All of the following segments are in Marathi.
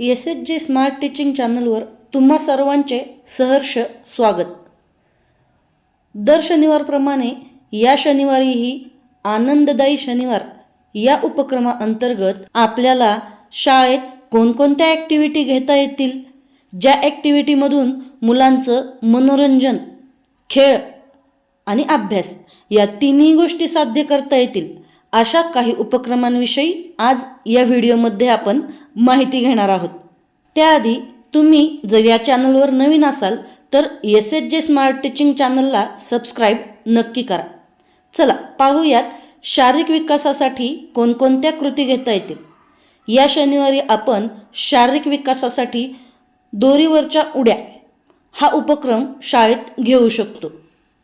S H J smart teaching चॅनलवर तुम्हा सर्वांचे सहर्ष स्वागत. दर शनिवारप्रमाणे या शनिवारीही आनंददायी शनिवार या उपक्रमाअंतर्गत आपल्याला शाळेत कोणकोणत्या ॲक्टिव्हिटी घेता येतील? ज्या ॲक्टिव्हिटीमधून मुलांचं मनोरंजन खेळ आणि अभ्यास या तिन्ही गोष्टी साध्य करता येतील अशा काही उपक्रमांविषयी आज या व्हिडिओमध्ये आपण माहिती घेणार आहोत. त्याआधी तुम्ही जर या चॅनलवर नवीन असाल तर S H J smart teaching चॅनलला सबस्क्राईब नक्की करा. चला पाहूयात शारीरिक विकासासाठी कोणकोणत्या कृती घेता येतील. या शनिवारी आपण शारीरिक विकासासाठी दोरीवरच्या उड्या हा उपक्रम शाळेत घेऊ शकतो.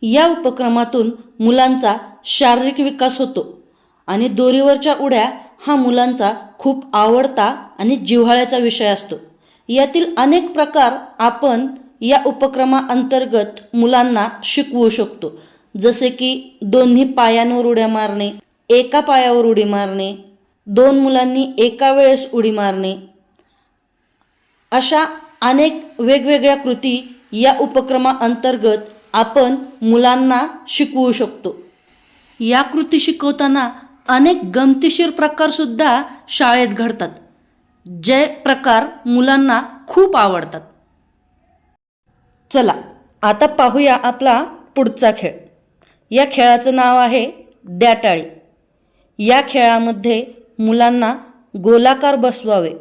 या उपक्रमातून मुलांचा शारीरिक विकास होतो आणि दोरीवरच्या उड्या हा मुलांचा खूप आवडता आणि जिव्हाळ्याचा विषय असतो. यातील अनेक प्रकार आपण या उपक्रमाअंतर्गत मुलांना शिकवू शकतो. जसे की दोन्ही पायांवर उड्या मारणे एका पायावर उडी मारणे दोन मुलांनी एका वेळेस उडी मारणे. अशा अनेक वेगवेगळ्या कृती या उपक्रमाअंतर्गत आपण मुलांना शिकवू शकतो. या कृती शिकवताना अनेक गमतीशीर प्रकारसुद्धा शाळेत घडतात जे प्रकार मुलांना खूप आवडतात. चला आता पाहूया आपला पुढचा खेळ. या खेळाचं नाव आहे द्याटाळी. या खेळामध्ये मुलांना गोलाकार बसवावे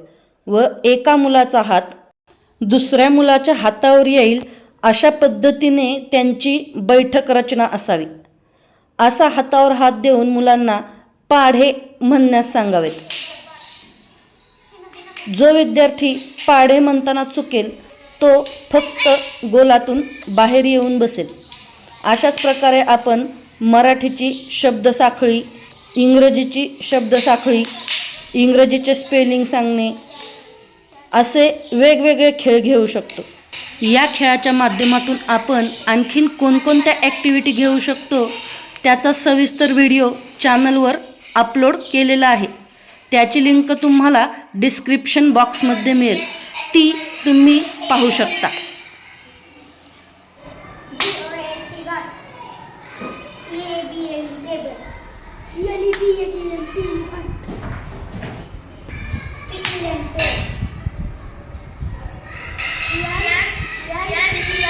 व एका मुलाचा हात दुसऱ्या मुलाच्या हातावर येईल अशा पद्धतीने त्यांची बैठक रचना असावी. असा हातावर हात देऊन मुलांना पाढे म्हणण्यास सांगावेत. जो विद्यार्थी पाढे म्हणताना चुकेल तो फक्त गोलातून बाहेर येऊन बसेल. अशाच प्रकारे आपण मराठीची शब्दसाखळी इंग्रजीची शब्दसाखळी इंग्रजीचे स्पेलिंग सांगणे असे वेगवेगळे खेळ घेऊ शकतो. या खेळाच्या माध्यमातून आपण आणखीन कोणकोणत्या ॲक्टिव्हिटी घेऊ शकतो त्याचा सविस्तर व्हिडिओ चॅनलवर अपलोड केलेला आहे. त्याची लिंक तुम्हाला डिस्क्रिप्शन बॉक्समध्ये मिळेल. ती तुम्ही पाहू शकता.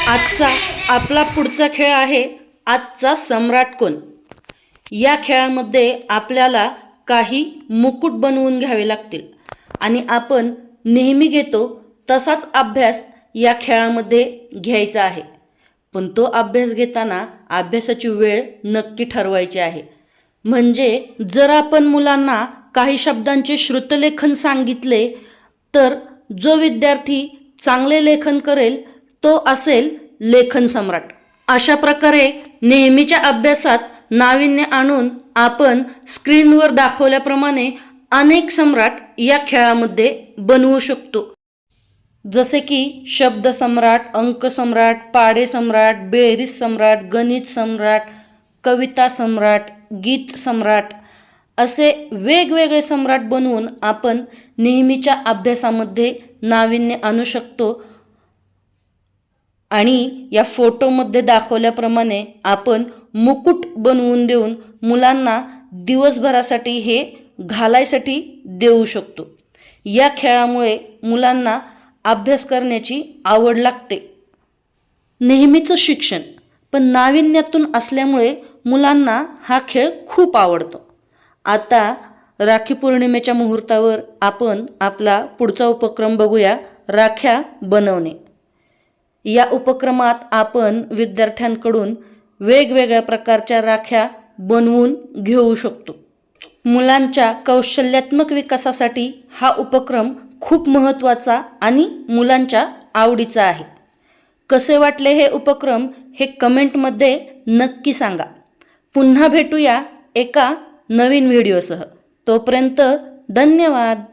आजचा आपला पुढचा खेळ आहे आजचा सम्राट कोण? या खेळामध्ये आपल्याला काही मुकुट बनवून घ्यावे लागतील. आणि आपण नेहमी घेतो तसाच अभ्यास या खेळामध्ये घ्यायचा आहे. पण तो अभ्यास घेताना अभ्यासाची वेळ नक्की ठरवायची आहे. म्हणजे जर आपण मुलांना काही शब्दांचे श्रुतलेखन सांगितले तर जो विद्यार्थी चांगले लेखन करेल तो असेल लेखन सम्राट. अशा प्रकारे नेहमीच्या अभ्यासात नाविन्य आणून आपण स्क्रीनवर दाखवल्याप्रमाणे अनेक सम्राट या खेळामध्ये बनवू शकतो. जसे की शब्द सम्राट अंक सम्राट पाडे सम्राट बेरीज सम्राट गणित सम्राट कविता सम्राट गीत सम्राट असे वेगवेगळे सम्राट बनवून आपण नेहमीच्या अभ्यासामध्ये नाविन्य आणू शकतो. आणि या फोटोमध्ये दाखवल्याप्रमाणे आपण मुकुट बनवून देऊन मुलांना दिवसभरासाठी हे घालायसाठी देऊ शकतो. या खेळामुळे मुलांना अभ्यास करण्याची आवड लागते. नेहमीचं शिक्षण पण नाविन्यातून असल्यामुळे मुलांना हा खेळ खूप आवडतो. आता राखी पौर्णिमेच्या मुहूर्तावर आपण आपला पुढचा उपक्रम बघूया राख्या बनवणे. या उपक्रमात आपण विद्यार्थ्यांकडून वेगवेगळ्या प्रकारच्या राख्या बनवून घेऊ शकतो. मुलांच्या कौशल्यात्मक विकासासाठी हा उपक्रम खूप महत्त्वाचा आणि मुलांच्या आवडीचा आहे. कसे वाटले हे उपक्रम हे कमेंटमध्ये नक्की सांगा. पुन्हा भेटूया एका नवीन व्हिडिओसह. तोपर्यंत धन्यवाद.